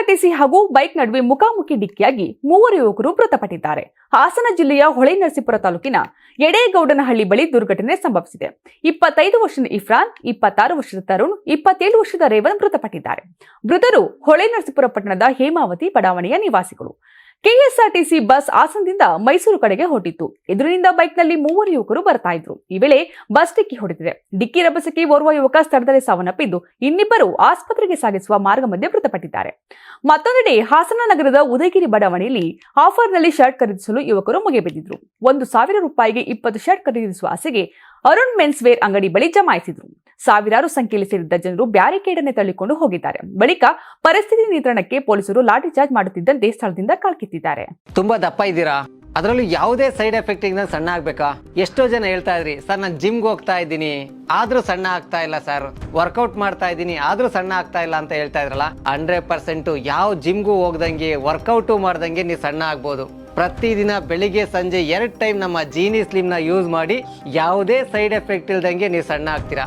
KSRTC ಹಾಗೂ bike ನಡುವೆ ಮುಖಾಮುಖಿ ಡಿಕ್ಕಿಯಾಗಿ ಮೂವರು ಯುವಕರು ಮೃತಪಟ್ಟಿದ್ದಾರೆ. ಹಾಸನ ಜಿಲ್ಲೆಯ ಹೊಳೆನರಸೀಪುರ ತಾಲೂಕಿನ ಎಡೇಗೌಡನಹಳ್ಳಿ ಬಳಿ ದುರ್ಘಟನೆ ಸಂಭವಿಸಿದೆ. ಇಪ್ಪತ್ತೈದು ವರ್ಷದ ಇಫ್ರಾನ್, ಇಪ್ಪತ್ತಾರು ವರ್ಷದ ತರುಣ್, ಇಪ್ಪತ್ತೇಳು ವರ್ಷದ ರೇವನ್ ಮೃತಪಟ್ಟಿದ್ದಾರೆ. ಮೃತರು ಹೊಳೆನರಸೀಪುರ ಪಟ್ಟಣದ ಹೇಮಾವತಿ ಬಡಾವಣೆಯ ನಿವಾಸಿಗಳು. ಕೆಎಸ್ಆರ್ಟಿಸಿ ಬಸ್ ಹಾಸನದಿಂದ ಮೈಸೂರು ಕಡೆಗೆ ಹೊರಟಿತ್ತು. ಎದುರಿನಿಂದ ಬೈಕ್ನಲ್ಲಿ ಮೂವರು ಯುವಕರು ಬರ್ತಾ ಇದ್ರು. ಈ ವೇಳೆ ಬಸ್ ಡಿಕ್ಕಿ ಹೊಡೆದಿದೆ. ಡಿಕ್ಕಿ ರಭಸಕ್ಕೆ ಓರ್ವ ಯುವಕ ಸ್ಥಳದಲ್ಲಿ ಸಾವನ್ನಪ್ಪಿದ್ದು, ಇನ್ನಿಬ್ಬರು ಆಸ್ಪತ್ರೆಗೆ ಸಾಗಿಸುವ ಮಾರ್ಗ ಮಧ್ಯೆ ಮೃತಪಟ್ಟಿದ್ದಾರೆ. ಮತ್ತೊಂದೆಡೆ ಹಾಸನ ನಗರದ ಉದಯಗಿರಿ ಬಡಾವಣೆಯಲ್ಲಿ ಆಫರ್ನಲ್ಲಿ ಶರ್ಟ್ ಖರೀದಿಸಲು ಯುವಕರು ಮುಗಿಬಿದ್ದಿದ್ರು ಒಂದು ಸಾವಿರ ರೂಪಾಯಿಗೆ ಇಪ್ಪತ್ತು ಶರ್ಟ್ ಖರೀದಿಸುವ ಆಸೆಗೆ ಅರುಣ್ ಮೆನ್ಸ್ ವೇರ್ ಅಂಗಡಿ ಬಳಿ ಜಮಾಯಿಸಿದ್ರು. ಸಾವಿರಾರು ಸಂಖ್ಯೆಯಲ್ಲಿ ಸೇರಿದ್ದ ಜನರು ಬ್ಯಾರಿಕೇಡ್ ತಳ್ಳಿಕೊಂಡು ಹೋಗಿದ್ದಾರೆ. ಬಳಿಕ ಪರಿಸ್ಥಿತಿ ನಿಯಂತ್ರಣಕ್ಕೆ ಪೊಲೀಸರು ಲಾಠಿ ಚಾರ್ಜ್ ಮಾಡುತ್ತಿದ್ದಂತೆ ಸ್ಥಳದಿಂದ ಕಾಲ್ಕಿತ್ತಿದ್ದಾರೆ ತುಂಬಾ ದಪ್ಪ ಇದ್ದೀರಾ? ಅದರಲ್ಲೂ ಯಾವುದೇ ಸೈಡ್ ಎಫೆಕ್ಟ್ ಇಂದ ಸಣ್ಣ ಆಗ್ಬೇಕಾ? ಎಷ್ಟೋ ಜನ ಹೇಳ್ತಾ ಇದ್ರಿ, ಸರ್, ನಾನು ಜಿಮ್ಗೆ ಹೋಗ್ತಾ ಇದ್ದೀನಿ. ಆದ್ರೂ ಸಣ್ಣ ಆಗ್ತಾ ಇಲ್ಲ, ಸರ್. ವರ್ಕೌಟ್ ಮಾಡ್ತಾ ಇದ್ದೀನಿ, ಆದ್ರೂ ಸಣ್ಣ ಆಗ್ತಾ ಇಲ್ಲ ಅಂತ ಹೇಳ್ತಾ ಇದ್ರಲ್ಲ ಹಂಡ್ರೆಡ್ ಪರ್ಸೆಂಟ್ ಯಾವ ಜಿಮ್ಗೂ ಹೋಗ್ದಂಗೆ ವರ್ಕೌಟು ಮಾಡ್ದಂಗೆ ನೀವು ಸಣ್ಣ ಆಗ್ಬೋದು. ಪ್ರತಿದಿನ ಬೆಳಿಗ್ಗೆ, ಸಂಜೆ ಎರಡು ಟೈಮ್ ನಮ್ಮ ಜೀನಿ ಸ್ಲಿಮ್ನ ಯೂಸ್ ಮಾಡಿ ಯಾವುದೇ ಸೈಡ್ ಎಫೆಕ್ಟ್ ಇಲ್ದಂಗೆ ನೀವು ಸಣ್ಣ ಆಗ್ತೀರಾ?